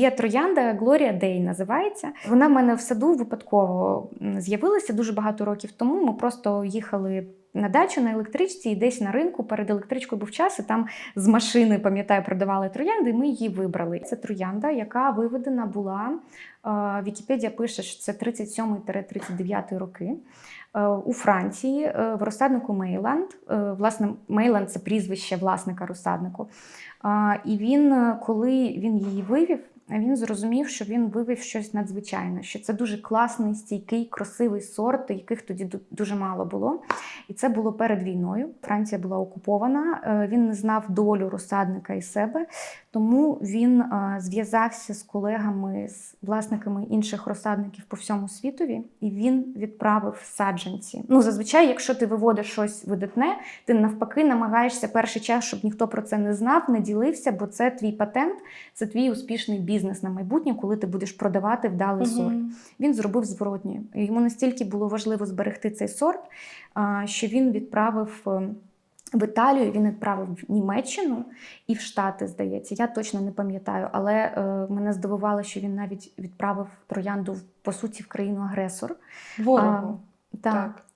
Є троянда Глорія Дей називається. Вона в мене в саду випадково з'явилася дуже багато років тому. Ми просто їхали на дачу на електричці і десь на ринку перед електричкою був час, і там з машини, пам'ятаю, продавали троянди, і ми її вибрали. Це троянда, яка виведена була. Вікіпедія пише, що це 37-39 роки. Е, У Франції е, в розсаднику Мейланд. Е, Власне, Мейланд це прізвище власника розсаднику. І він, коли він її вивів, він зрозумів, що він вивів щось надзвичайне, що це дуже класний, стійкий, красивий сорт, яких тоді дуже мало було. І це було перед війною. Франція була окупована. Він не знав долю розсадника і себе, тому він зв'язався з колегами, з власниками інших розсадників по всьому світові, і він відправив саджанці. Ну зазвичай, якщо ти виводиш щось видатне, ти навпаки намагаєшся перший час, щоб ніхто про це не знав, не ділився, бо це твій патент, це твій успішний бізнес на майбутнє, коли ти будеш продавати вдалий сорт. Він зробив зворотнє. Йому настільки було важливо зберегти цей сорт, що він відправив. е, В Італію він відправив в Німеччину і в Штати, здається. Я точно не пам'ятаю, але е, мене здивувало, що він навіть відправив троянду в- по суті в країну агресор. Ворогу. Так. Так.